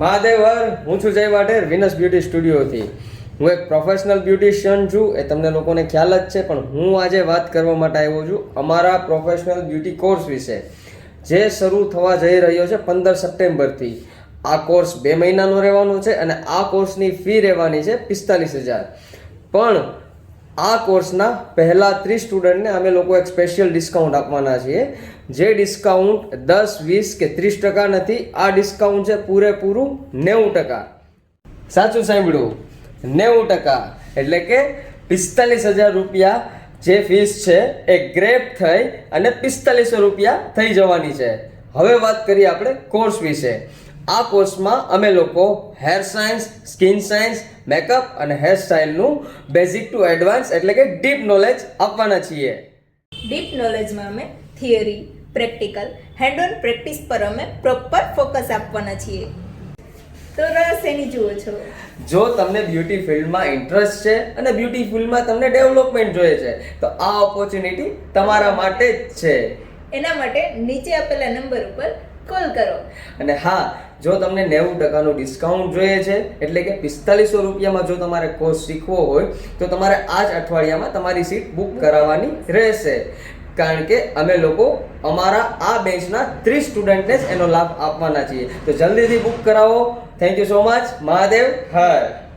મહાદેવ હર હું છું જય વાઢેર વિનસ બ્યુટી સ્ટુડિયોથી હું એક પ્રોફેશનલ બ્યુટિશિયન છું, એ તમને લોકોને ખ્યાલ જ છે, પણ હું આજે વાત કરવા માટે આવ્યો છું અમારા પ્રોફેશનલ બ્યુટી કોર્સ વિશે, જે શરૂ થવા જઈ રહ્યો છે પંદર સપ્ટેમ્બરથી આ કોર્સ બે મહિનાનો રહેવાનો છે અને આ કોર્સની ફી રહેવાની છે પિસ્તાલીસ હજાર. પણ આ કોર્સના પહેલાં ત્રીસ સ્ટુડન્ટને અમે લોકો એક સ્પેશિયલ ડિસ્કાઉન્ટ આપવાના છીએ. જે ડિસ્કાઉન્ટ દસ, વીસ કે ત્રીસ ટકા નથી, આ ડિસ્કાઉન્ટ છે પૂરેપૂરું નેવું ટકા. સાચું સાંભળ્યું? નેવું ટકા. એટલે કે પિસ્તાલીસ હજાર રૂપિયા જે ફીસ છે એ ગ્રેપ થઈ અને પિસ્તાલીસો રૂપિયા થઈ જવાની છે. હવે વાત કરીએ આપણે કોર્સ વિશે. આ કોર્સમાં અમે લોકો hair science skin science makeup અને હેર સ્ટાઇલનું બેઝિક ટુ એડવાન્સ એટલે કે ડીપ નોલેજ આપવાના છીએ. ડીપ નોલેજમાં અમે theory practical hand on practice પર અમે પ્રોપર ફોકસ આપવાના છીએ. તો રસ એની જુઓ છો. જો તમને બ્યુટી ફિલ્ડમાં ઇન્ટરેસ્ટ છે અને બ્યુટી ફિલ્ડમાં તમને ડેવલપમેન્ટ જોઈએ છે તો આ ઓપોર્ચ્યુનિટી તમારા માટે જ છે. એના માટે નીચે આપેલા નંબર ઉપર કોલ કરો. અને હા જો તમને નેવું ટકાનું ડિસ્કાઉન્ટ જોઈએ છે એટલે કે પિસ્તાલીસો રૂપિયામાં જો તમારે કોર્સ શીખવો હોય તો તમારે આ જ અઠવાડિયામાં તમારી સીટ બુક કરાવવાની રહેશે. કારણ કે અમે લોકો અમારા આ બેન્ચના ત્રીસ સ્ટુડન્ટને જ એનો લાભ આપવાના છીએ. તો જલ્દીથી બુક કરાવો. Thank you so much Mahadev. Har.